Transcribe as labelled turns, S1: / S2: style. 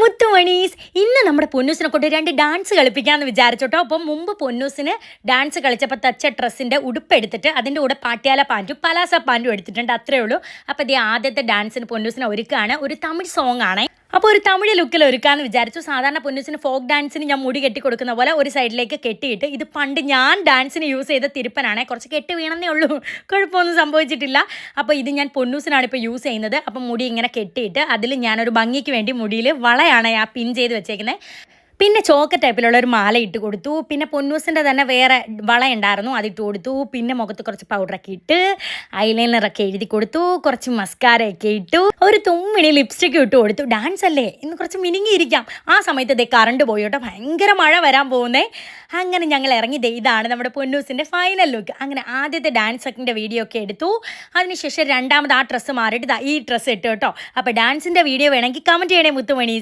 S1: മുത്തുമണീസ് ഇന്ന് നമ്മുടെ പൊന്നൂസിനെ കൊണ്ട് രണ്ട് ഡാൻസ് കളിപ്പിക്കാമെന്ന് വിചാരിച്ചോട്ടോ അപ്പം മുമ്പ് പൊന്നൂസിന് ഡാൻസ് കളിച്ചപ്പോൾ തച്ച ഡ്രസ്സിന്റെ ഉടുപ്പ് എടുത്തിട്ട് അതിന്റെ കൂടെ പാട്യാല പാന്റും പലാസ പാന്റും എടുത്തിട്ടുണ്ട് അത്രേ ഉള്ളൂ. അപ്പോൾ ഇത് ആദ്യത്തെ ഡാൻസിന് പൊന്നൂസിനെ ഒരുക്കുകയാണ് ഒരു തമിഴ് സോങ് ആണ്. അപ്പോൾ ഒരു തമിഴ് ലുക്കിൽ ഒരുക്കാന്ന് വിചാരിച്ചു. സാധാരണ പൊന്നുസിന് ഫോക്ക് ഡാൻസിന് ഞാൻ മുടി കെട്ടി കൊടുക്കുന്ന പോലെ ഒരു സൈഡിലേക്ക് കെട്ടിയിട്ട് ഇത് പണ്ട് ഞാൻ ഡാൻസിന് യൂസ് ചെയ്ത തിരുപ്പനാണ്. കുറച്ച് കെട്ടി വീണെന്നേ ഉള്ളൂ. കുഴപ്പമൊന്നും സംഭവിച്ചിട്ടില്ല. അപ്പോൾ ഇത് ഞാൻ പൊന്നൂസിനാണ് ഇപ്പോൾ യൂസ് ചെയ്യുന്നത്. അപ്പം മുടി ഇങ്ങനെ കെട്ടിയിട്ട് അതിൽ ഞാനൊരു ഭംഗിക്ക് വേണ്ടി മുടിയിൽ വളയാണ് ആ പിൻ ചെയ്ത് വെച്ചേക്കുന്നത് പിന്നെ ചോക്ക ടൈപ്പിലുള്ള ഒരു മാല ഇട്ട് കൊടുത്തു. പിന്നെ പൊന്നൂസിന്റെ തന്നെ വേറെ വള ഉണ്ടായിരുന്നു അതിട്ട് കൊടുത്തു. പിന്നെ മുഖത്ത് കുറച്ച് പൗഡറൊക്കെ ഇട്ട് ഐലൈനറൊക്കെ എഴുതി കൊടുത്തു. കുറച്ച് മസ്കാരയൊക്കെ ഇട്ടു. ഒരു തുമ്മിണി ലിപ്സ്റ്റിക് ഇട്ട് കൊടുത്തു. ഡാൻസ് അല്ലേ? ഇന്ന് കുറച്ച് മിനുങ്ങിയിരിക്കാം. ആ സമയത്ത് ഇതേ കറണ്ട് പോയി കേട്ടോ. ഭയങ്കര മഴ വരാൻ പോകുന്നേ. അങ്ങനെ ഞങ്ങൾ ഇറങ്ങി ഇതാണ് നമ്മുടെ പൊന്നൂസിന്റെ ഫൈനൽ ലുക്ക് അങ്ങനെ ആദ്യത്തെ ഡാൻസ് ഒക്കെ വീഡിയോ ഒക്കെ എടുത്തു. അതിനുശേഷം രണ്ടാമത് ആ ഡ്രസ്സ് മാറിയിട്ട് ഈ ഡ്രസ്സ് ഇട്ടു കേട്ടോ. അപ്പോൾ ഡാൻസിന്റെ വീഡിയോ വേണമെങ്കിൽ കമന്റ് ചെയ്യണേ മുത്തുമണീസ്